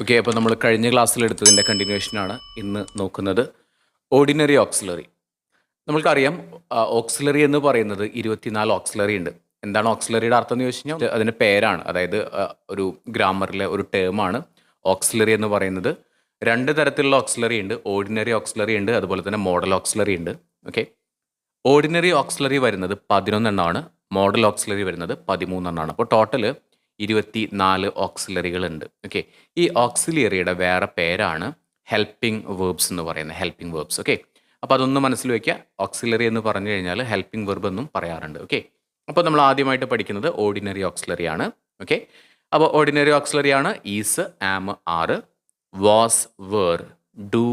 Okay അപ്പോൾ നമ്മൾ കഴിഞ്ഞ ക്ലാസ്സിൽ എടുത്തതിന്റെ കണ്ടിന്യൂഷനാണ് ഇന്ന് നോക്കുന്നത്. ഓർഡിനറി ഓക്സിലറി നമുക്കറിയാം ഓക്സിലറി എന്ന് പറയുന്നത് ഇരുപത്തിനാല് ഓക്സിലറി ഉണ്ട്. എന്താണ് ഓക്സിലറിയുടെ അർത്ഥം എന്ന് ചോദിച്ചു കഴിഞ്ഞാൽ അതിന്റെ പേരാണ്. അതായത് ഒരു ഗ്രാമറിലെ ഒരു ടേമാണ് ഓക്സിലറി എന്ന് പറയുന്നത് രണ്ട് തരത്തിലുള്ള ഓക്സിലറി ഉണ്ട്. ഓർഡിനറി ഓക്സിലറി ഉണ്ട് അതുപോലെ തന്നെ മോഡൽ ഓക്സിലറി ഉണ്ട്. ഓക്കെ ഓർഡിനറി ഓക്സിലറി വരുന്നത് പതിനൊന്നെണ്ണമാണ്. മോഡൽ ഓക്സിലറി വരുന്നത് പതിമൂന്നെണ്ണമാണ്. അപ്പോൾ ടോട്ടൽ ഇരുപത്തി നാല് ഓക്സിലറികൾ ഉണ്ട് ഓക്കെ ഈ ഓക്സിലറിയുടെ വേറെ പേരാണ് ഹെൽപ്പിംഗ് വേർബ്സ് എന്ന് പറയുന്നത്. ഹെൽപ്പിംഗ് വേർബ്സ് ഓക്കെ അപ്പോൾ അതൊന്ന് മനസ്സിൽ വയ്ക്കുക ഓക്സിലറി എന്ന് പറഞ്ഞു കഴിഞ്ഞാൽ ഹെൽപ്പിംഗ് വെർബ് എന്നും പറയാറുണ്ട്. ഓക്കെ അപ്പോൾ നമ്മൾ ആദ്യമായിട്ട് പഠിക്കുന്നത് ഓർഡിനറി ഓക്സിലറി ആണ്. ഓക്കെ അപ്പോൾ ഓർഡിനറി ഓക്സിലറി ആണ് is am are was were do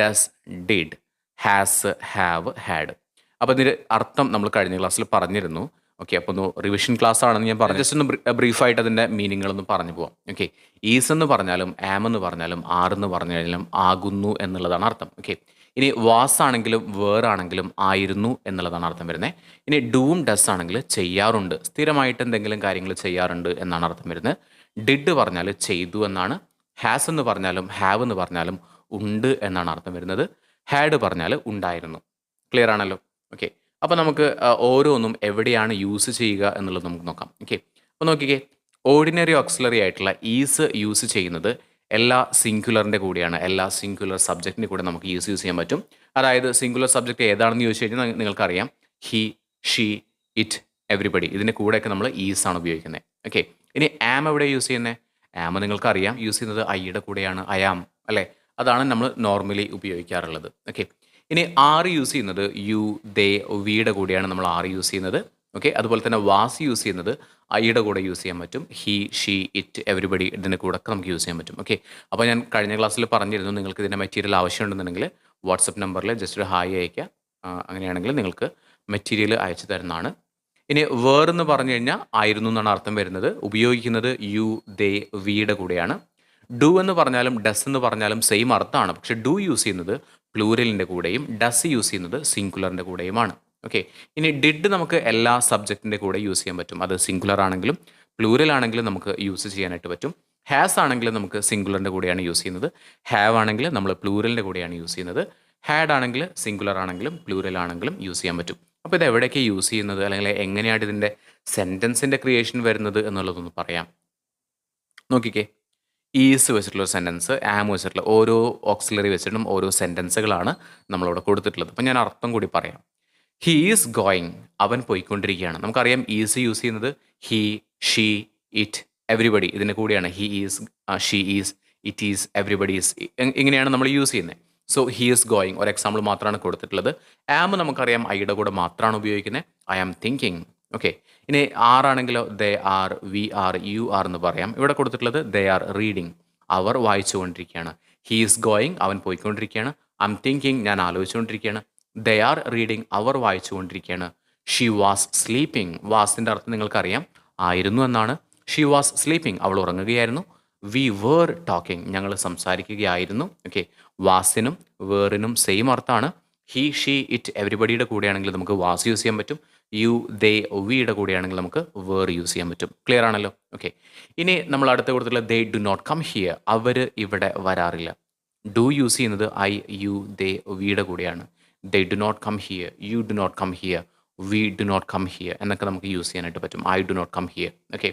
does did has have had അപ്പോൾ ഇതിന്റെ അർത്ഥം നമ്മൾ കഴിഞ്ഞ ക്ലാസ്സിൽ പറഞ്ഞിരുന്നു. ഓക്കെ അപ്പോൾ ഒന്ന് റിവിഷൻ ക്ലാസ് ആണെന്ന് ഞാൻ പറഞ്ഞു. ജസ്റ്റ് ഒന്ന് ബ്രീഫായിട്ട് അതിന്റെ മീനിങ്ങുകളൊന്ന് പറഞ്ഞു പോവാം. ഓക്കെ ഈസ് എന്ന് പറഞ്ഞാലും ആം എന്ന് പറഞ്ഞാലും ആർ എന്ന് പറഞ്ഞു കഴിഞ്ഞാലും ആകുന്നു എന്നുള്ളതാണ് അർത്ഥം. ഓക്കെ ഇനി വാസ് ആണെങ്കിലും വേർ ആണെങ്കിലും ആയിരുന്നു എന്നുള്ളതാണ് അർത്ഥം വരുന്നത്. ഇനി ഡൂം ഡസ് ആണെങ്കിൽ ചെയ്യാറുണ്ട്. സ്ഥിരമായിട്ട് എന്തെങ്കിലും കാര്യങ്ങൾ ചെയ്യാറുണ്ട് എന്നാണ് അർത്ഥം വരുന്നത്. ഡിഡ് പറഞ്ഞാൽ ചെയ്തു എന്നാണ്. ഹാസ് എന്ന് പറഞ്ഞാലും ഹാവ് എന്ന് പറഞ്ഞാലും ഉണ്ട് എന്നാണ് അർത്ഥം വരുന്നത്. ഹാഡ് പറഞ്ഞാൽ ഉണ്ടായിരുന്നു. ക്ലിയർ ആണല്ലോ? ഓക്കെ അപ്പോൾ നമുക്ക് ഓരോന്നും എവിടെയാണ് യൂസ് ചെയ്യുക എന്നുള്ളത് നമുക്ക് നോക്കാം. ഓക്കെ. അപ്പോൾ നോക്കിക്കേ ഓർഡിനറി ഓക്സിലറി ആയിട്ടുള്ള ഈസ് യൂസ് ചെയ്യുന്നത് എല്ലാ സിംഗുലറിന്റെ കൂടെയാണ്. എല്ലാ സിംഗുലർ സബ്ജക്റ്റിന്റെ കൂടെ നമുക്ക് ഈസ് യൂസ് ചെയ്യാൻ പറ്റും. അതായത് സിംഗുലർ സബ്ജക്റ്റ് ഏതാണെന്ന് ചോദിച്ചു കഴിഞ്ഞാൽ നിങ്ങൾക്കറിയാം. ഹി ഷീ ഇറ്റ് എവറിബഡി ഇതിന്റെ കൂടെയൊക്കെ നമ്മൾ ഈസ് ആണ് ഉപയോഗിക്കുന്നത് ഓക്കെ. ഇനി ആം എവിടെ യൂസ് ചെയ്യുന്നത് ആം നിങ്ങൾക്കറിയാം. യൂസ് ചെയ്യുന്നത് ഐയുടെ കൂടെയാണ്. അയാം അല്ലേ? അതാണ് നമ്മൾ നോർമലി ഉപയോഗിക്കാറുള്ളത്. ഓക്കെ. ഇനി ആർ യൂസ് ചെയ്യുന്നത് യു ദേ വിയുടെ കൂടെയാണ് നമ്മൾ ആർ യൂസ് ചെയ്യുന്നത്. ഓക്കെ അതുപോലെ തന്നെ വാസ് യൂസ് ചെയ്യുന്നത് ഐയുടെ കൂടെ യൂസ് ചെയ്യാൻ പറ്റും. ഹി ഷീ ഇറ്റ് എവറിബഡി ഇതിന്റെ കൂടെ ഒക്കെ നമുക്ക് യൂസ് ചെയ്യാൻ പറ്റും. ഓക്കെ അപ്പോൾ ഞാൻ കഴിഞ്ഞ ക്ലാസ്സിൽ പറഞ്ഞിരുന്നു നിങ്ങൾക്ക് ഇതിന്റെ മെറ്റീരിയൽ ആവശ്യമുണ്ടെന്നുണ്ടെങ്കിൽ വാട്സപ്പ് നമ്പറിൽ ജസ്റ്റ് ഒരു ഹായ് അയക്കുക അങ്ങനെയാണെങ്കിൽ നിങ്ങൾക്ക് മെറ്റീരിയൽ അയച്ചു തരുന്നതാണ്. ഇനി വേർ എന്ന് പറഞ്ഞു കഴിഞ്ഞാൽ ആയിരുന്നു എന്നാണ് അർത്ഥം വരുന്നത്. ഉപയോഗിക്കുന്നത് യു ദേ വിയുടെ കൂടെയാണ്. ഡു എന്ന് പറഞ്ഞാലും ഡസ് എന്ന് പറഞ്ഞാലും സെയിം അർത്ഥമാണ്. പക്ഷെ ഡു യൂസ് ചെയ്യുന്നത് പ്ലൂരലിന്റെ കൂടെയും ഡസ് യൂസ് ചെയ്യുന്നത് സിംഗുലറിന്റെ കൂടെയുമാണ്. ഓക്കെ ഇനി ഡിഡ് നമുക്ക് എല്ലാ സബ്ജക്റ്റിന്റെ കൂടെ യൂസ് ചെയ്യാൻ പറ്റും. അത് സിംഗുലർ ആണെങ്കിലും പ്ലൂരൽ ആണെങ്കിലും നമുക്ക് യൂസ് ചെയ്യാനായിട്ട് പറ്റും. ഹാസ് ആണെങ്കിൽ നമുക്ക് സിംഗുലറിന്റെ കൂടെയാണ് യൂസ് ചെയ്യുന്നത്. ഹാവ് ആണെങ്കിൽ നമ്മൾ പ്ലൂരലിന്റെ കൂടെയാണ് യൂസ് ചെയ്യുന്നത്. ഹാഡ് ആണെങ്കിൽ സിംഗുലർ ആണെങ്കിലും പ്ലൂരൽ ആണെങ്കിലും യൂസ് ചെയ്യാൻ പറ്റും. അപ്പോൾ ഇത് എവിടെയൊക്കെ യൂസ് ചെയ്യുന്നത്? അല്ലെങ്കിൽ എങ്ങനെയാണ് ഇതിന്റെ സെന്റൻസിന്റെ ക്രിയേഷൻ വരുന്നത് എന്നുള്ളതൊന്ന് പറയാം. നോക്കിക്കേ. ഈസ് വെച്ചിട്ടുള്ള സെന്റൻസ് ആം വെച്ചിട്ടുള്ള ഓരോ ഓക്സിലറി വെച്ചിട്ടും ഓരോ സെന്റൻസുകളാണ് നമ്മളിവിടെ കൊടുത്തിട്ടുള്ളത്. അപ്പം ഞാൻ അർത്ഥം കൂടി പറയാം. ഹീ ഈസ് ഗോയിങ് അവൻ പോയിക്കൊണ്ടിരിക്കുകയാണ്. നമുക്കറിയാം ഈസ് യൂസ് ചെയ്യുന്നത് ഹീ ഷീ ഇറ്റ് എവറിബഡി ഇതിന്റെ കൂടെയാണ്. He is she is it is everybody is ഇങ്ങനെയാണ് നമ്മൾ യൂസ് ചെയ്യുന്നത്. സോ ഹീ ഈസ് ഗോയിങ് ഒരു എക്സാമ്പിൾ മാത്രമാണ് കൊടുത്തിട്ടുള്ളത്. ആം നമുക്കറിയാം ഐയുടെ കൂടെ മാത്രമാണ് ഉപയോഗിക്കുന്നത്. ഐ ആം തിങ്കിങ് ഓക്കെ ഇനി ആർ ആണെങ്കിലോ they are we are you are എന്ന് പറയാം. ഇവിടെ കൊടുത്തിട്ടുള്ളത് ദേ ആർ റീഡിങ് അവർ വായിച്ചുകൊണ്ടിരിക്കുകയാണ്. ഹീ ഈസ് ഗോയിങ് അവൻ പോയിക്കൊണ്ടിരിക്കുകയാണ്. ഐ തിങ്കിങ് ഞാൻ ആലോചിച്ചുകൊണ്ടിരിക്കുകയാണ്. ദേ ആർ റീഡിങ് അവർ വായിച്ചുകൊണ്ടിരിക്കുകയാണ്. ഷീ വാസ് സ്ലീപ്പിംഗ് വാസിന്റെ അർത്ഥം നിങ്ങൾക്കറിയാം. ആയിരുന്നു എന്നാണ്. ഷീ വാസ് സ്ലീപ്പിംഗ് അവൾ ഉറങ്ങുകയായിരുന്നു. വി വേർ ടോക്കിംഗ് ഞങ്ങൾ സംസാരിക്കുകയായിരുന്നു. ഓക്കെ വാസിനും വേറിനും സെയിം അർത്ഥമാണ്. ഹി ഷീ ഇറ്റ് എവറിബഡിയുടെ കൂടെയാണെങ്കിൽ നമുക്ക് വാസ് യൂസ് ചെയ്യാൻ പറ്റും. യു ദേ വിയുടെ കൂടെയാണെങ്കിൽ നമുക്ക് വേർ യൂസ് ചെയ്യാൻ പറ്റും. ക്ലിയർ ആണല്ലോ? ഓക്കെ ഇനി നമ്മൾ അടുത്ത കൊടുത്തിട്ടുള്ള they do not come here അവർ ഇവിടെ വരാറില്ല. ഡു യൂസ് ചെയ്യുന്നത് ഐ യു ദേ വിയുടെ കൂടെയാണ്. They do not come here you do not come here we do not come here എന്നൊക്കെ നമുക്ക് യൂസ് ചെയ്യാനായിട്ട് പറ്റും. I do not come here okay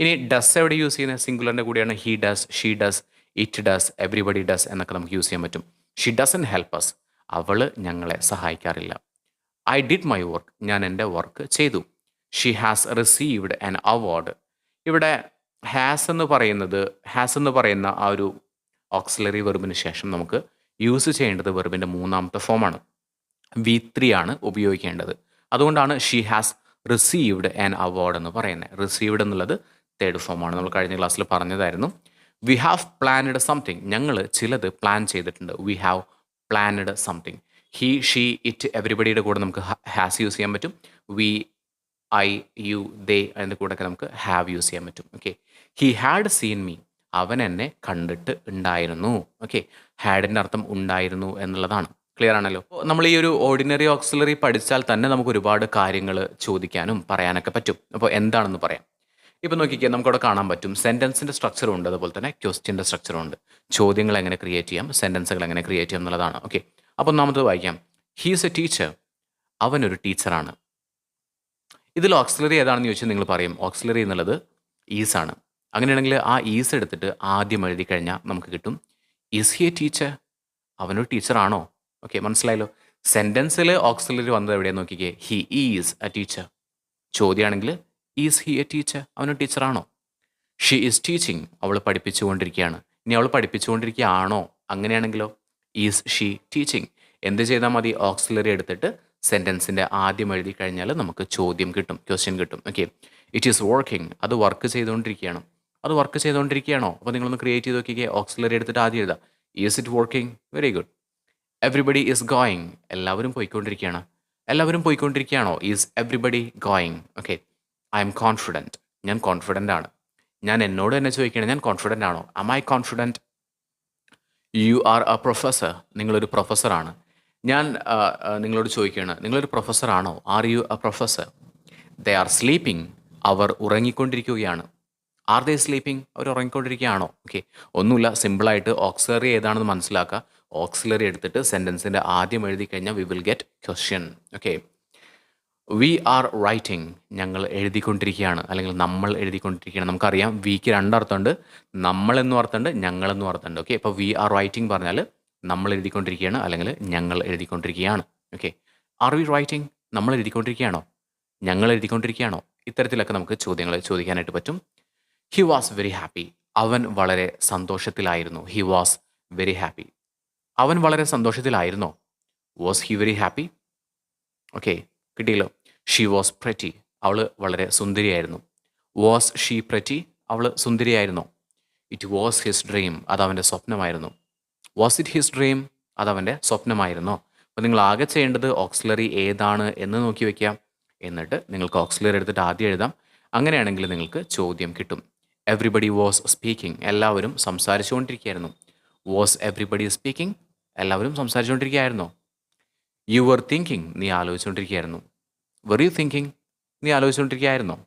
ഇനി ഡസ് എവിടെ യൂസ് ചെയ്യുന്നത് സിംഗുലറിന്റെ കൂടെയാണ്. He does she does it does everybody does എന്നൊക്കെ നമുക്ക് യൂസ് ചെയ്യാൻ പറ്റും. ഷീ ഡസൻ ഹെൽപ്പ് അസ് അവൾ ഞങ്ങളെ സഹായിക്കാറില്ല. ഐ ഡിഡ് മൈ വർക്ക് ഞാൻ എന്റെ വർക്ക് ചെയ്തു. She has received an award ഇവിടെ ഹാസ് എന്ന് പറയുന്നത് ഹാസ് എന്ന് പറയുന്ന ആ ഒരു ഓക്സിലറി വെർബിന് ശേഷം നമുക്ക് യൂസ് ചെയ്യേണ്ടത് വെർബിന്റെ മൂന്നാമത്തെ ഫോമാണ് വി ത്രീ ആണ് ഉപയോഗിക്കേണ്ടത്. അതുകൊണ്ടാണ് she has received an award എന്ന് പറയുന്നത്. റിസീവ്ഡ് എന്നുള്ളത് തേർഡ് ഫോമാണ് നമ്മൾ കഴിഞ്ഞ ക്ലാസ്സിൽ പറഞ്ഞതായിരുന്നു. വി ഹാവ് പ്ലാൻഡ് സംതിങ് ഞങ്ങൾ ചിലത് പ്ലാൻ ചെയ്തിട്ടുണ്ട്. We have planned something he she it എവറിബഡിയുടെ കൂടെ നമുക്ക് ഹാസ് യൂസ് ചെയ്യാൻ പറ്റും. വി ഐ യു ദേ അതിന്റെ കൂടെയൊക്കെ നമുക്ക് ഹാവ് യൂസ് ചെയ്യാൻ പറ്റും. Okay he had seen me അവൻ എന്നെ കണ്ടിട്ട് ഉണ്ടായിരുന്നു. ഓക്കെ ഹാഡിന്റെ അർത്ഥം ഉണ്ടായിരുന്നു എന്നുള്ളതാണ്. ക്ലിയർ ആണല്ലോ? നമ്മൾ ഈ ഒരു ഓർഡിനറി ഓക്സിലറി പഠിച്ചാൽ തന്നെ നമുക്ക് ഒരുപാട് കാര്യങ്ങൾ ചോദിക്കാനും പറയാനൊക്കെ പറ്റും. അപ്പോൾ എന്താണെന്ന് പറയാം? ഇപ്പം നോക്കിക്കേ നമുക്കവിടെ കാണാൻ പറ്റും. സെന്റൻസിന്റെ സ്ട്രക്ചറും ഉണ്ട്. അതുപോലെ തന്നെ ക്വസ്റ്റ്യന്റെ സ്ട്രക്ചറും ഉണ്ട്. ചോദ്യങ്ങൾ എങ്ങനെ ക്രിയേറ്റ് ചെയ്യാം? സെന്റൻസുകൾ എങ്ങനെ ക്രിയേറ്റ് ചെയ്യാം എന്നുള്ളതാണ്. ഓക്കെ അപ്പോൾ ഒന്നാമത് വായിക്കാം. ഹീസ് എ ടീച്ചർ അവനൊരു ടീച്ചറാണ് ഇതിൽ ഓക്സിലറി ഏതാണെന്ന് ചോദിച്ചാൽ നിങ്ങൾ പറയും. ഓക്സിലറി എന്നുള്ളത് ഈസ് ആണ്. അങ്ങനെയാണെങ്കിൽ ആ ഈസ് എടുത്തിട്ട് ആദ്യം എഴുതി കഴിഞ്ഞാൽ നമുക്ക് കിട്ടും. ഈസ് ഹി എ ടീച്ചർ അവനൊരു ടീച്ചറാണോ ഓക്കെ മനസ്സിലായല്ലോ? സെന്റൻസിൽ ഓക്സിലറി വന്നത് എവിടെയാണ് നോക്കിക്കേ. ഹി ഈസ് എ ടീച്ചർ ചോദ്യമാണെങ്കിൽ ഈസ് ഹി എ ടീച്ചർ അവനൊരു ടീച്ചറാണോ? ഷീ ഈസ് ടീച്ചിങ് അവൾ പഠിപ്പിച്ചുകൊണ്ടിരിക്കുകയാണ്. ഇനി അവൾ പഠിപ്പിച്ചുകൊണ്ടിരിക്കുകയാണോ? അങ്ങനെയാണെങ്കിലോ? ഈസ് ഷീ ടീച്ചിങ് എന്ത് ചെയ്താൽ മതി? ഓക്സിലറി എടുത്തിട്ട് സെന്റൻസിന്റെ ആദ്യം എഴുതി കഴിഞ്ഞാൽ നമുക്ക് ചോദ്യം കിട്ടും ക്വസ്റ്റ്യൻ കിട്ടും. ഓക്കെ ഇറ്റ് ഈസ് വർക്കിംഗ് അത് വർക്ക് ചെയ്തുകൊണ്ടിരിക്കുകയാണ്. അത് വർക്ക് ചെയ്തുകൊണ്ടിരിക്കുകയാണോ? അപ്പോൾ നിങ്ങളൊന്ന് ക്രിയേറ്റ് ചെയ്ത് നോക്കിക്കേ. ഓക്സിലറി എടുത്തിട്ട് ആദ്യം എഴുതാം. Is it working very good everybody is going എല്ലാവരും പോയിക്കൊണ്ടിരിക്കുകയാണ്. എല്ലാവരും പോയിക്കൊണ്ടിരിക്കുകയാണോ? Is everybody going okay I am confident ഞാൻ കോൺഫിഡന്റ് ആണ്. ഞാൻ എന്നോട് തന്നെ ചോദിക്കുകയാണ് ഞാൻ കോൺഫിഡന്റ് ആണോ? Am I confident you are a professor നിങ്ങളൊരു പ്രൊഫസറാണ് ഞാൻ നിങ്ങളോട് ചോദിക്കുകയാണ് നിങ്ങളൊരു പ്രൊഫസറാണോ are you a professor they are sleeping അവർ ഉറങ്ങിക്കൊണ്ടിരിക്കുകയാണ്. ആർ ദേ സ്ലീപ്പിംഗ് അവർ ഉറങ്ങിക്കൊണ്ടിരിക്കുകയാണോ? ഓക്കെ ഒന്നുമില്ല സിമ്പിളായിട്ട് ഓക്സിലറി ഏതാണെന്ന് മനസ്സിലാക്കുക. ഓക്സിലറി എടുത്തിട്ട് സെന്റൻസിന്റെ ആദ്യം എഴുതി കഴിഞ്ഞാൽ we will get question okay we are writing ഞങ്ങൾ എഴുതിക്കൊണ്ടിരിക്കുകയാണ്. അല്ലെങ്കിൽ നമ്മൾ എഴുതിക്കൊണ്ടിരിക്കുകയാണ്. നമുക്കറിയാം വിക്ക് രണ്ടർത്ഥമുണ്ട്. നമ്മൾ എന്നും അർത്ഥമുണ്ട് ഞങ്ങൾ എന്നും അർത്ഥമുണ്ട്. ഓക്കെ അപ്പോൾ വി ആർ റൈറ്റിംഗ് പറഞ്ഞാൽ നമ്മൾ എഴുതിക്കൊണ്ടിരിക്കുകയാണ് അല്ലെങ്കിൽ ഞങ്ങൾ എഴുതിക്കൊണ്ടിരിക്കുകയാണ്. ഓക്കെ ആർ വി റൈറ്റിംഗ് നമ്മൾ എഴുതിക്കൊണ്ടിരിക്കുകയാണോ? ഞങ്ങൾ എഴുതിക്കൊണ്ടിരിക്കുകയാണോ? ഇത്തരത്തിലൊക്കെ നമുക്ക് ചോദ്യങ്ങൾ ചോദിക്കാനായിട്ട് പറ്റും. ഹി വാസ് വെരി ഹാപ്പി അവൻ വളരെ സന്തോഷത്തിലായിരുന്നു. ഹി വാസ് വെരി ഹാപ്പി അവൻ വളരെ സന്തോഷത്തിലായിരുന്നോ? Was he very happy okay കിട്ടിയല്ലോ. ഷീ വാസ് പ്രറ്റി അവൾ വളരെ സുന്ദരിയായിരുന്നു. വാസ് ഷീ പ്രറ്റി അവൾ സുന്ദരിയായിരുന്നു. ഇറ്റ് വാസ് ഹിസ് ഡ്രീം അത് അവന്റെ സ്വപ്നമായിരുന്നു. വാസ് ഇറ്റ് ഹിസ് ഡ്രീം അത് അവന്റെ സ്വപ്നമായിരുന്നു. അപ്പോൾ നിങ്ങൾ ആകെ ചെയ്യേണ്ടത് ഓക്സിലറി ഏതാണ് എന്ന് നോക്കി വയ്ക്കാം എന്നിട്ട് നിങ്ങൾക്ക് ഓക്സിലറി എടുത്തിട്ട് ആദ്യം എഴുതാം. അങ്ങനെയാണെങ്കിൽ നിങ്ങൾക്ക് ചോദ്യം കിട്ടും. എവ്രിബഡി വാസ് സ്പീക്കിംഗ് എല്ലാവരും സംസാരിച്ചുകൊണ്ടിരിക്കുകയായിരുന്നു. വാസ് എവ്രിബഡി സ്പീക്കിംഗ് എല്ലാവരും സംസാരിച്ചുകൊണ്ടിരിക്കുകയായിരുന്നു. യു വർ തിങ്കിങ് നീ ആലോചിച്ചുകൊണ്ടിരിക്കുകയായിരുന്നു. വെർ യു തിങ്കിങ് നീ ആലോചിച്ചുകൊണ്ടിരിക്കുകയായിരുന്നോ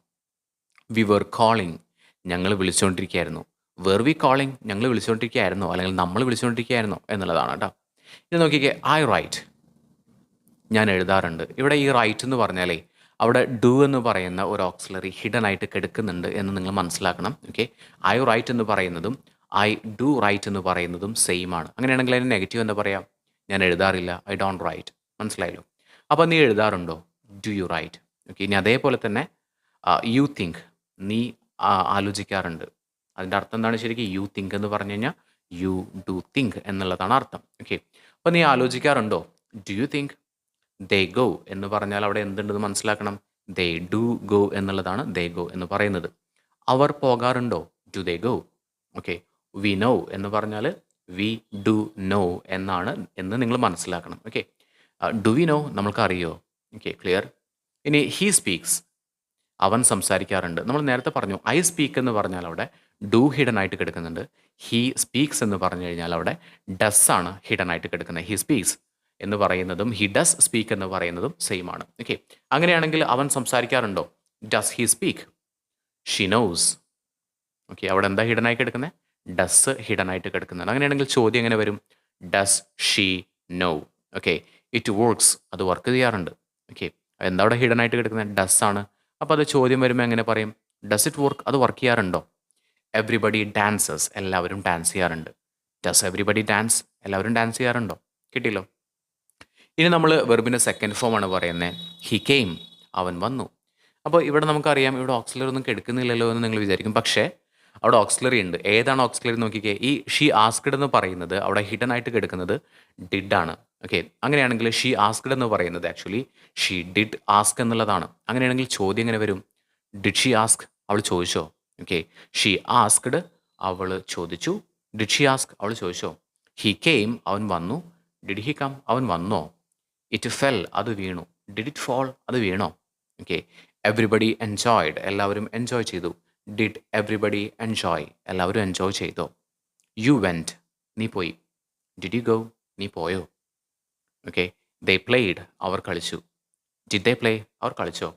വി വെർ കോളിംഗ് ഞങ്ങൾ വിളിച്ചുകൊണ്ടിരിക്കുകയായിരുന്നു വെർ വി കോളിംഗ് ഞങ്ങൾ വിളിച്ചുകൊണ്ടിരിക്കുകയായിരുന്നോ അല്ലെങ്കിൽ നമ്മൾ വിളിച്ചുകൊണ്ടിരിക്കുകയായിരുന്നോ എന്നുള്ളതാണ് കേട്ടോ. ഇത് നോക്കിക്കേ ഐ റൈറ്റ് ഞാൻ എഴുതാറുണ്ട്. ഇവിടെ ഈ റൈറ്റ് എന്ന് പറഞ്ഞാലേ അവിടെ ഡു എന്ന് പറയുന്ന ഒരു ഓക്സിലറി ഹിഡൻ ആയിട്ട് കിടക്കുന്നുണ്ട് എന്ന് നിങ്ങൾ മനസ്സിലാക്കണം. ഓക്കെ ഐ റൈറ്റ് എന്ന് പറയുന്നതും ഐ ഡു റൈറ്റ് എന്ന് പറയുന്നതും സെയിം ആണ്. അങ്ങനെയാണെങ്കിൽ അതിന് നെഗറ്റീവ് എന്താ പറയാം? ഞാൻ എഴുതാറില്ല. ഐ ഡോണ്ട് റൈറ്റ് മനസ്സിലായല്ലോ? അപ്പോൾ നീ എഴുതാറുണ്ടോ? ഡു യു റൈറ്റ് ഓക്കെ ഇനി അതേപോലെ തന്നെ യു തിങ്ക് നീ ആലോചിക്കാറുണ്ട്. അതിന്റെ അർത്ഥം എന്താണ് ശരിക്കും? യു തിങ്ക് എന്ന് പറഞ്ഞു കഴിഞ്ഞാൽ യു ഡു തിങ്ക് എന്നുള്ളതാണ് അർത്ഥം. ഓക്കെ അപ്പോൾ നീ ആലോചിക്കാറുണ്ടോ? Do you think they go എന്ന് പറഞ്ഞാൽ അവിടെ എന്തുണ്ടെന്ന് മനസ്സിലാക്കണം? ദേ ഡു ഗോ എന്നുള്ളതാണ് ദേ ഗോ എന്ന് പറയുന്നത്. അവർ പോകാറുണ്ടോ? Do they go okay we know എന്ന് പറഞ്ഞാൽ വി ഡു നോ എന്നാണ് എന്ന് നിങ്ങൾ മനസ്സിലാക്കണം. ഓക്കെ ഡു വി നോ നമ്മൾക്ക് അറിയോ? ഓക്കെ ക്ലിയർ ഇനി ഹീ സ്പീക്സ് അവൻ സംസാരിക്കാറുണ്ട്. നമ്മൾ നേരത്തെ പറഞ്ഞു ഐ സ്പീക്ക് എന്ന് പറഞ്ഞാൽ അവിടെ ഡു ഹിഡൻ ആയിട്ട് കിടക്കുന്നുണ്ട്. ഹീ സ്പീക്സ് എന്ന് പറഞ്ഞു കഴിഞ്ഞാൽ അവിടെ ഡസ് ആണ് ഹിഡൻ ആയിട്ട് കിടക്കുന്നത്. ഹി സ്പീക്സ് എന്ന് പറയുന്നതും ഹി ഡസ് സ്പീക്ക് എന്ന് പറയുന്നതും സെയിം ആണ്. ഓക്കെ അങ്ങനെയാണെങ്കിൽ അവൻ സംസാരിക്കാറുണ്ടോ? Does he speak she knows okay അവിടെ എന്താ ഹിഡൻ ആയി കിടക്കുന്നത് ഡസ് ഹിഡൻ ആയിട്ട് കിടക്കുന്നുണ്ട്. അങ്ങനെയാണെങ്കിൽ ചോദ്യം എങ്ങനെ വരും? Does she know okay it works അത് വർക്ക് ചെയ്യാറുണ്ട്. ഓക്കെ എന്താ അവിടെ ഹിഡൻ ആയിട്ട് കിടക്കുന്നത്? ഡസ് ആണ്. അപ്പോൾ അത് ചോദ്യം വരുമ്പോൾ എങ്ങനെ പറയും? ഡസ് ഇറ്റ് വർക്ക് അത് വർക്ക് ചെയ്യാറുണ്ടോ? എവ്രിബഡി ഡാൻസസ് എല്ലാവരും ഡാൻസ് ചെയ്യാറുണ്ട്. ഡസ് എവ്രിബഡി ഡാൻസ് എല്ലാവരും ഡാൻസ് ചെയ്യാറുണ്ടോ? കിട്ടിയല്ലോ. ഇനി നമ്മൾ വെർബിന്റെ സെക്കൻഡ് ഫോം ആണ് പറയുന്നത് ഹി കെയിം അവൻ വന്നു. അപ്പോൾ ഇവിടെ നമുക്കറിയാം ഇവിടെ ഓക്സിലറി ഒന്നും കെടുക്കുന്നില്ലല്ലോ എന്ന് നിങ്ങൾ വിചാരിക്കും. പക്ഷേ അവിടെ ഓക്സിലറി ഉണ്ട്. ഏതാണ് ഓക്സിലറി നോക്കിക്കേ. ഈ ഷീ ആസ്ക്ഡ് എന്ന് പറയുന്നത് അവിടെ ഹിഡൻ ആയിട്ട് കിടക്കുന്നത് ഡിഡ് ആണ്. ഓക്കെ അങ്ങനെയാണെങ്കിൽ ഷീ ആസ്ക്ഡ് എന്ന് പറയുന്നത് ആക്ച്വലി ഷീ ഡിഡ് ആസ്ക് എന്നുള്ളതാണ്. അങ്ങനെയാണെങ്കിൽ ചോദ്യം എങ്ങനെ വരും? ഡിഡ് ഷീ ആസ്ക് അവൾ ചോദിച്ചോ? ഓക്കെ ഷീ ആസ്ക്ഡ് അവൾ ചോദിച്ചു. ഡിഡ് ഷീ ആസ്ക് അവൾ ചോദിച്ചോ? ഹി കെയിം അവൻ വന്നു. ഡിഡ് ഹി കം അവൻ വന്നോ? ഇറ്റ് ഫെൽ അത് വീണു. ഡിഡ് ഇറ്റ് ഫോൾ അത് വീണോ? ഓക്കെ എവ്രിബഡി എൻജോയ്ഡ് എല്ലാവരും എൻജോയ് ചെയ്തു. ഡിഡ് എവ്രിബഡി എൻജോയ് എല്ലാവരും എൻജോയ് ചെയ്തോ? യു വെന്റ് നീ പോയി. ഡിഡ് യു ഗോ നീ പോയോ? ഓക്കെ ദേ പ്ലേഡ് അവർ കളിച്ചു. ഡിഡ് ദേ പ്ലേ അവർ കളിച്ചോ?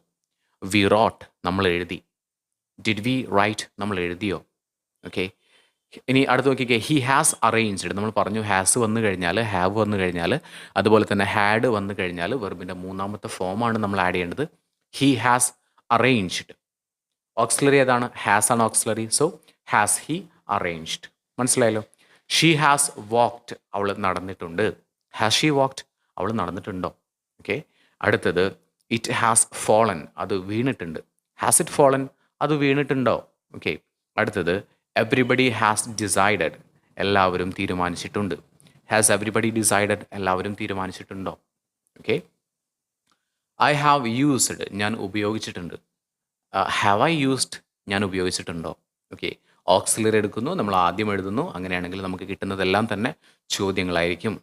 വി റോട്ട് നമ്മൾ എഴുതി. ഡിഡ് വി റൈറ്റ് നമ്മൾ എഴുതിയോ? ഓക്കെ ഇനി അടുത്ത് നോക്കിക്കേ ഹി ഹാസ് അറേഞ്ച്ഡ് നമ്മൾ പറഞ്ഞു ഹാസ് വന്നു കഴിഞ്ഞാൽ ഹാവ് വന്നു കഴിഞ്ഞാൽ അതുപോലെ തന്നെ ഹാഡ് വന്നു കഴിഞ്ഞാൽ വെർബിന്റെ മൂന്നാമത്തെ ഫോമാണ് നമ്മൾ ആഡ് ചെയ്യേണ്ടത്. ഹി ഹാസ് അറേഞ്ച്ഡ് ഓക്സിലറി ഏതാണ്? ഹാസ് ആണ് auxiliary so has he arranged മനസ്സിലായല്ലോ? ഷീ ഹാസ് വാക്ഡ് അവൾ നടന്നിട്ടുണ്ട്. ഹാസ് ഷീ വാക്ഡ് അവൾ നടന്നിട്ടുണ്ടോ? ഓക്കെ. അടുത്തത് ഇറ്റ് ഹാസ് ഫോളൻ അത് വീണിട്ടുണ്ട്. ഹാസ് ഇറ്റ് ഫോളൻ അത് വീണിട്ടുണ്ടോ? ഓക്കെ. അടുത്തത് എവ്രിബഡി ഹാസ് ഡിസൈഡഡ് എല്ലാവരും തീരുമാനിച്ചിട്ടുണ്ട്. ഹാസ് എവ്രിബഡി ഡിസൈഡഡ് എല്ലാവരും തീരുമാനിച്ചിട്ടുണ്ടോ? ഓക്കെ. ഐ ഹാവ് യൂസ്ഡ് ഞാൻ ഉപയോഗിച്ചിട്ടുണ്ട്. ഹാവ് ഐ യൂസ്ഡ് ഞാൻ ഉപയോഗിച്ചിട്ടുണ്ടോ? ഓക്കെ. ഓക്സിലർ എടുക്കുന്നു. നമ്മൾ ആദ്യം എഴുതുന്നു. അങ്ങനെയാണെങ്കിൽ നമുക്ക് കിട്ടുന്നതെല്ലാം തന്നെ ചോദ്യങ്ങളായിരിക്കും.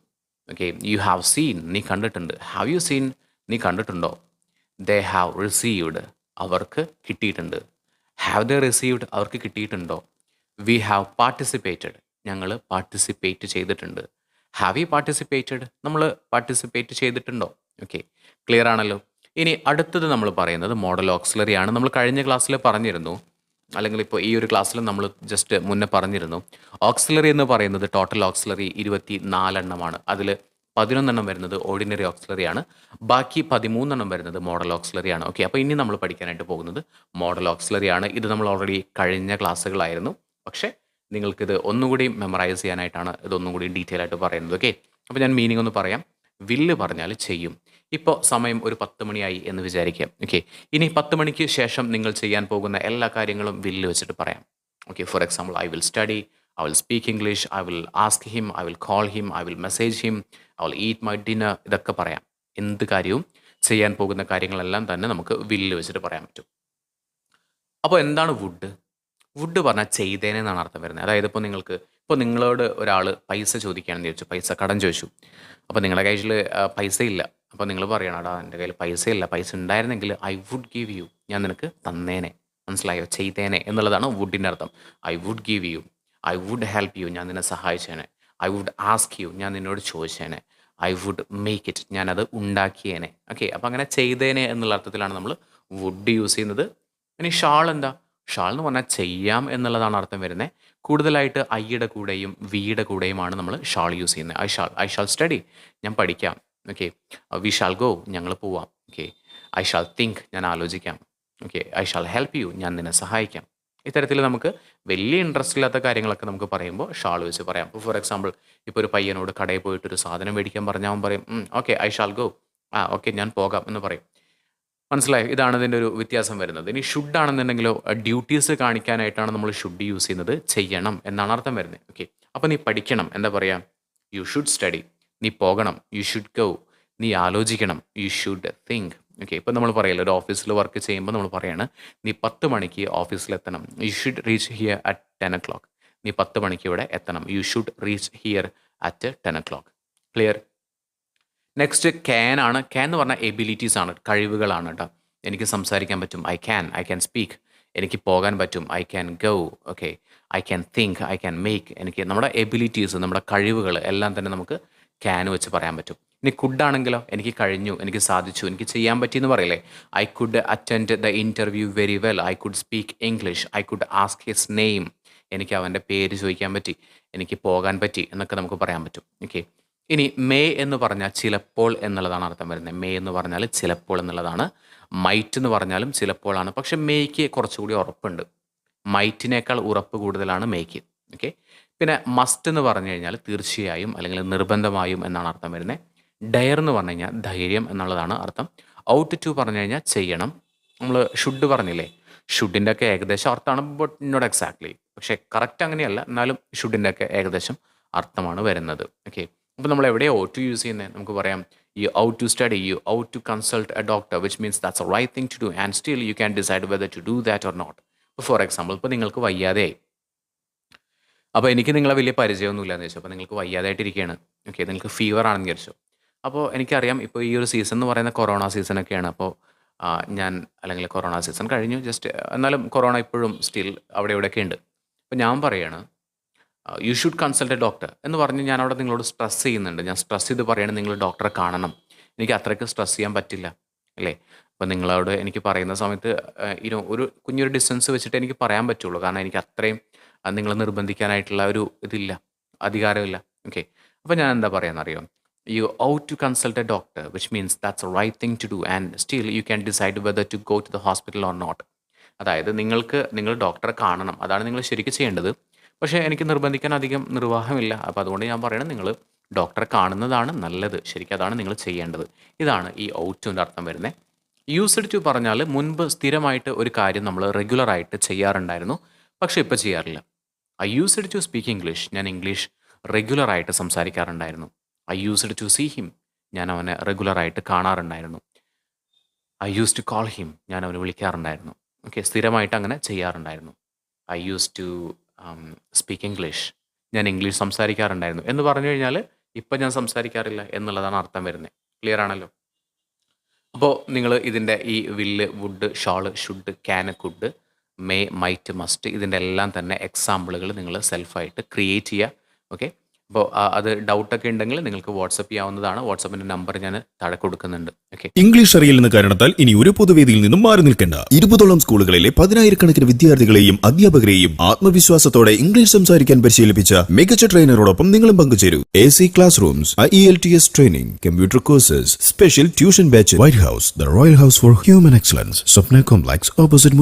ഓക്കെ യു ഹാവ് സീൻ നീ കണ്ടിട്ടുണ്ട്. ഹാവ് യു സീൻ നീ കണ്ടിട്ടുണ്ടോ? ദേ ഹാവ് റിസീവ്ഡ് അവർക്ക് കിട്ടിയിട്ടുണ്ട്. ഹാവ് ദേ റിസീവ്ഡ് അവർക്ക് കിട്ടിയിട്ടുണ്ടോ? വി ഹാവ് പാർട്ടിസിപ്പേറ്റഡ് ഞങ്ങൾ പാർട്ടിസിപ്പേറ്റ് ചെയ്തിട്ടുണ്ട്. ഹാവ് യു പാർട്ടിസിപ്പേറ്റഡ് നമ്മൾ പാർട്ടിസിപ്പേറ്റ് ചെയ്തിട്ടുണ്ടോ? ഓക്കെ ക്ലിയർ ആണല്ലോ. ഇനി അടുത്തത് നമ്മൾ പറയുന്നത് മോഡൽ ഓക്സിലറി ആണ്. നമ്മൾ കഴിഞ്ഞ ക്ലാസ്സിൽ പറഞ്ഞിരുന്നു അല്ലെങ്കിൽ ഇപ്പോൾ ഈ ഒരു ക്ലാസ്സിൽ നമ്മൾ ജസ്റ്റ് മുന്നേ പറഞ്ഞിരുന്നു. ഓക്സിലറി എന്ന് പറയുന്നത് ടോട്ടൽ ഓക്സിലറി ഇരുപത്തി നാലെണ്ണമാണ് അതിൽ പതിനൊന്നെണ്ണം വരുന്നത് ഓർഡിനറി ഓക്സിലറി ആണ്. ബാക്കി പതിമൂന്നെണ്ണം വരുന്നത് മോഡൽ ഓക്സിലറി ആണ്. ഓക്കെ അപ്പോൾ ഇനി നമ്മൾ പഠിക്കാനായിട്ട് പോകുന്നത് മോഡൽ ഓക്സിലറി ആണ്. ഇത് നമ്മൾ ഓൾറെഡി കഴിഞ്ഞ ക്ലാസ്സുകളായിരുന്നു. പക്ഷേ നിങ്ങൾക്കിത് ഒന്നുകൂടി മെമ്മറൈസ് ചെയ്യാനായിട്ടാണ് ഇതൊന്നും കൂടി ഡീറ്റെയിൽ ആയിട്ട് പറയുന്നത്. ഓക്കെ അപ്പോൾ ഞാൻ മീനിങ് ഒന്ന് പറയാം. വില്ല് പറഞ്ഞാൽ ചെയ്യും. ഇപ്പോൾ സമയം ഒരു പത്ത് മണിയായി എന്ന് വിചാരിക്കാം. ഓക്കെ ഇനി പത്ത് മണിക്ക് ശേഷം നിങ്ങൾ ചെയ്യാൻ പോകുന്ന എല്ലാ കാര്യങ്ങളും വില്ല് വെച്ചിട്ട് പറയാം. Okay for example I will study I will speak English I will ask him I will call him I will message him I will eat my dinner ഇതൊക്കെ പറയാം. എന്ത് കാര്യവും ചെയ്യാൻ പോകുന്ന കാര്യങ്ങളെല്ലാം തന്നെ നമുക്ക് വില്ല് വെച്ചിട്ട് പറയാൻ പറ്റും. അപ്പോൾ എന്താണ് വുഡ് വുഡ് പറഞ്ഞാൽ ചെയ്തേനെ എന്നാണ് അർത്ഥം വരുന്നത്. അതായത് ഇപ്പോൾ നിങ്ങൾക്ക് ഇപ്പോൾ നിങ്ങളോട് ഒരാൾ പൈസ ചോദിക്കുകയാണെന്ന് ചോദിച്ചു പൈസ കടം ചോദിച്ചു. അപ്പോൾ നിങ്ങളുടെ കയ്യിൽ പൈസ ഇല്ല അപ്പോൾ നിങ്ങൾ പറയണം എടാ എന്റെ കയ്യിൽ പൈസ ഇല്ല പൈസ ഉണ്ടായിരുന്നെങ്കിൽ ഐ വുഡ് ഗിവ് യു ഞാൻ നിനക്ക് തന്നേനെ. മനസ്സിലായോ? ചെയ്തേനെ എന്നുള്ളതാണ് വുഡിന്റെ അർത്ഥം. I would give you I would help you ഞാൻ നിന്നെ സഹായിച്ചേനെ. ഐ വുഡ് ആസ്ക് യു ഞാൻ നിന്നോട് ചോദിച്ചേനെ. ഐ വുഡ് മേക്ക് ഇറ്റ് ഞാനത് ഉണ്ടാക്കിയേനെ. ഓക്കെ അപ്പോൾ അങ്ങനെ ചെയ്തേനെ എന്നുള്ള അർത്ഥത്തിലാണ് നമ്മൾ വുഡ് യൂസ് ചെയ്യുന്നത്. ഇനി ഷാൾ എന്താ? ഷാൾ എന്ന് പറഞ്ഞാൽ ചെയ്യാം എന്നുള്ളതാണ് അർത്ഥം വരുന്നത് കൂടുതലായിട്ട് ഐയുടെ കൂടെയും വിയുടെ കൂടെയുമാണ് നമ്മൾ ഷാൾ യൂസ് ചെയ്യുന്നത്. I shall I shall study ഞാൻ പഠിക്കാം. ഓക്കെ വി ഷാൽ ഗോ ഞങ്ങൾ പോവാം. ഓക്കെ ഐ ഷാൾ തിങ്ക് ഞാൻ ആലോചിക്കാം. Okay I shall help you ഞാൻ നിന്നെ സഹായിക്കാം. ഇത്തരത്തിൽ നമുക്ക് വലിയ ഇൻട്രസ്റ്റ് ഇല്ലാത്ത കാര്യങ്ങളൊക്കെ നമുക്ക് പറയുമ്പോൾ ഷാൾ വെച്ച് പറയാം. ഇപ്പോൾ ഫോർ എക്സാമ്പിൾ ഇപ്പോൾ ഒരു പയ്യനോട് കടയിൽ പോയിട്ട് ഒരു സാധനം മേടിക്കാൻ പറഞ്ഞാൽ അവൻ പറയും okay I shall go ah okay ഞാൻ പോകാം എന്ന് പറയും. മനസ്സിലായോ? ഇതാണ് ഇതിന്റെ ഒരു വ്യത്യാസം വരുന്നത്. ഇനി ഷുഡ് ആണെന്നുണ്ടെങ്കിലോ ഡ്യൂട്ടീസ് കാണിക്കാനായിട്ടാണ് നമ്മൾ ഷുഡ് യൂസ് ചെയ്യുന്നത്. ചെയ്യണം എന്നാണ് അർത്ഥം വരുന്നത്. ഓക്കെ അപ്പോൾ നീ പഠിക്കണം. എന്താ പറയുക യു ഷുഡ് സ്റ്റഡി നീ പോകണം യു ഷുഡ് ഗോ നീ ആലോചിക്കണം യു ഷുഡ് തിങ്ക് ഓക്കെ ഇപ്പം നമ്മൾ പറയല്ലോ ഒരു ഓഫീസിൽ വർക്ക് ചെയ്യുമ്പോൾ നമ്മൾ പറയാണ് നീ പത്ത് മണിക്ക് ഓഫീസിലെത്തണം you should reach here at ten o'clock നീ പത്ത് മണിക്ക് ഇവിടെ എത്തണം. You should reach here at ten o'clock clear next can ആണ്. ക്യാൻ എന്ന് പറഞ്ഞാൽ എബിലിറ്റീസ് ആണ് കഴിവുകളാണ് കേട്ടോ. എനിക്ക് സംസാരിക്കാൻ പറ്റും. I can I can speak എനിക്ക് പോകാൻ പറ്റും. I can go okay I can think I can make എനിക്ക് നമ്മുടെ എബിലിറ്റീസ് നമ്മുടെ കഴിവുകൾ എല്ലാം തന്നെ നമുക്ക് ക്യാൻ വെച്ച് പറയാൻ പറ്റും. ഇനി കുഡ് ആണെങ്കിലോ എനിക്ക് കഴിഞ്ഞു എനിക്ക് സാധിച്ചു എനിക്ക് ചെയ്യാൻ പറ്റി എന്ന് പറയില്ലേ? I could attend the interview very well I could speak English I could ask his name എനിക്ക് അവന്റെ പേര് ചോദിക്കാൻ പറ്റി. എനിക്ക് പോകാൻ പറ്റി എന്നൊക്കെ നമുക്ക് പറയാൻ പറ്റും. ഓക്കെ ഇനി മേ എന്ന് പറഞ്ഞാൽ ചിലപ്പോൾ എന്നുള്ളതാണ് അർത്ഥം വരുന്നത്. മേ എന്ന് പറഞ്ഞാൽ ചിലപ്പോൾ എന്നുള്ളതാണ്. മൈറ്റ് എന്ന് പറഞ്ഞാലും ചിലപ്പോഴാണ്. പക്ഷെ മേയ്ക്ക് കുറച്ചുകൂടി ഉറപ്പുണ്ട്. മൈറ്റിനേക്കാൾ ഉറപ്പ് കൂടുതലാണ് മേയ്ക്ക് ഓക്കെ പിന്നെ മസ്റ്റ് എന്ന് പറഞ്ഞു കഴിഞ്ഞാൽ തീർച്ചയായും അല്ലെങ്കിൽ നിർബന്ധമായും എന്നാണ് അർത്ഥം വരുന്നത് ഡയർ എന്ന് പറഞ്ഞു കഴിഞ്ഞാൽ ധൈര്യം എന്നുള്ളതാണ് അർത്ഥം. ഔട്ട് ടു പറഞ്ഞു കഴിഞ്ഞാൽ ചെയ്യണം. നമ്മൾ ഷുഡ് പറഞ്ഞില്ലേ? ഷുഡിന്റെ ഒക്കെ ഏകദേശം അർത്ഥമാണ് ബട്ട് നോട്ട് എക്സാക്ട്ലി പക്ഷേ കറക്റ്റ് അങ്ങനെയല്ല എന്നാലും ഷുഡിന്റെ ഒക്കെ ഏകദേശം അർത്ഥമാണ് വരുന്നത്. ഓക്കെ അപ്പോൾ നമ്മൾ എവിടെയാണ് ഔട്ട് ടു യൂസ് ചെയ്യുന്നത് നമുക്ക് പറയാം you ought to study you ought to consult a doctor means that's a right thing to do and still you can decide whether to do that or not ഇപ്പോൾ for example ഇപ്പോൾ നിങ്ങൾക്ക് വയ്യാതെയായി. അപ്പോൾ എനിക്ക് നിങ്ങളെ വലിയ പരിചയമൊന്നുമില്ല എന്ന് വെച്ചു അപ്പോൾ നിങ്ങൾക്ക് വയ്യാതായിട്ടിരിക്കുകയാണ്. ഓക്കെ നിങ്ങൾക്ക് ഫീവർ ആണെന്ന് വിചാരിച്ചു. അപ്പോൾ എനിക്കറിയാം ഇപ്പോൾ ഈ ഒരു സീസൺ എന്ന് പറയുന്ന കൊറോണ സീസൺ സീസണൊക്കെയാണ് അപ്പോൾ ഞാൻ അല്ലെങ്കിൽ കൊറോണ സീസൺ കഴിഞ്ഞു. ജസ്റ്റ് എന്നാലും കൊറോണ ഇപ്പോഴും സ്റ്റിൽ അവിടെ ഇവിടെയൊക്കെ ഉണ്ട്. അപ്പോൾ ഞാൻ പറയാണ് you should consult a doctor എന്ന് പറഞ്ഞ് ഞാൻ അവിടെ നിങ്ങളോട് സ്ട്രെസ് ചെയ്യുന്നുണ്ട്. ഞാൻ സ്ട്രെസ് ചെയ്ത് പറയണം നിങ്ങൾ ഡോക്ടറെ കാണണം. എനിക്ക് അത്രയ്ക്ക് സ്ട്രെസ് ചെയ്യാൻ പറ്റില്ല. അല്ലേ? അപ്പോൾ നിങ്ങളോട് എനിക്ക് പറയുന്ന സമയത്ത് ഇനോ ഒരു കുഞ്ഞൊരു ഡിസ്റ്റൻസ് വെച്ചിട്ട് എനിക്ക് പറയാൻ പറ്റുള്ളൂ. കാരണം എനിക്ക് അത്രയും അത് നിങ്ങളെ നിർബന്ധിക്കാനായിട്ടുള്ള ഒരു ഇതില്ല അധികാരമില്ല. ഓക്കെ അപ്പോൾ ഞാൻ എന്താ പറയാന്നറിയോ? You ought to consult a doctor which means that's right thing to do and still you can decide whether to go to the hospital or not അതായത് നിങ്ങൾക്ക് നിങ്ങൾ ഡോക്ടറെ കാണണം. അതാണ് നിങ്ങൾ ശരിക്കും ചെയ്യേണ്ടത്. പക്ഷേ എനിക്ക് നിർബന്ധിക്കാൻ അധികം നിർവാഹമില്ല. അപ്പോൾ അതുകൊണ്ട് ഞാൻ പറയണം നിങ്ങൾ ഡോക്ടറെ കാണുന്നതാണ് നല്ലത്. ശരിക്കും അതാണ് നിങ്ങൾ ചെയ്യേണ്ടത്. ഇതാണ് ഈ ഔറ്റിന്റെ അർത്ഥം വരുന്നത്. യൂസ്ഡ് ടു പറഞ്ഞാൽ മുൻപ് സ്ഥിരമായിട്ട് ഒരു കാര്യം നമ്മൾ റെഗുലറായിട്ട് ചെയ്യാറുണ്ടായിരുന്നു. പക്ഷേ ഇപ്പോൾ ചെയ്യാറില്ല. I used to speak English ഞാൻ ഇംഗ്ലീഷ് റെഗുലറായിട്ട് സംസാരിക്കാറുണ്ടായിരുന്നു. I used to see him ഞാൻ അവനെ റെഗുലറായിട്ട് കാണാറുണ്ടായിരുന്നു. I use to call him ഞാൻ അവനെ വിളിക്കാറുണ്ടായിരുന്നു. ഓക്കെ സ്ഥിരമായിട്ട് അങ്ങനെ ചെയ്യാറുണ്ടായിരുന്നു. I use to speak English ഞാൻ ഇംഗ്ലീഷ് സംസാരിക്കാറുണ്ടായിരുന്നു. എന്ന് പറഞ്ഞു കഴിഞ്ഞാൽ ഇപ്പം ഞാൻ സംസാരിക്കാറില്ല എന്നുള്ളതാണ് അർത്ഥം വരുന്നത്. ക്ലിയർ ആണല്ലോ? അപ്പോൾ നിങ്ങൾ ഇതിന്റെ ഈ will would shall should can could may might must ഇതിന്റെ എല്ലാം തന്നെ എക്സാമ്പിളുകൾ നിങ്ങൾ സെൽഫായിട്ട് ക്രിയേറ്റ് ചെയ്യുക ഓക്കെ അപ്പോൾ അത് ഡൗട്ടൊക്കെ ഉണ്ടെങ്കിൽ നിങ്ങൾക്ക് വാട്സപ്പ് ചെയ്യാവുന്നതാണ്. വാട്സപ്പിന്റെ നമ്പർ ഞാൻ താഴെ കൊടുക്കുന്നുണ്ട്. ഓക്കെ ഇംഗ്ലീഷ് അറിയില്ലെന്ന കാരണത്താൽ ഇനി ഒരു പൊതുവേദിയിൽ നിന്നും മാറി നിൽക്കേണ്ട. ഇരുപതോളം സ്കൂളുകളിലെ പതിനായിരക്കണക്കിന് വിദ്യാർത്ഥികളെയും അധ്യാപകരെയും ആത്മവിശ്വാസത്തോടെ ഇംഗ്ലീഷ് സംസാരിക്കാൻ പരിശീലിപ്പിച്ച മികച്ച ട്രെയിനറോടൊപ്പം നിങ്ങളും പങ്കുചേരൂ. A C classrooms IELTS training computer courses special tuition batch White House the Royal House for Human Excellence Swapna complex opposite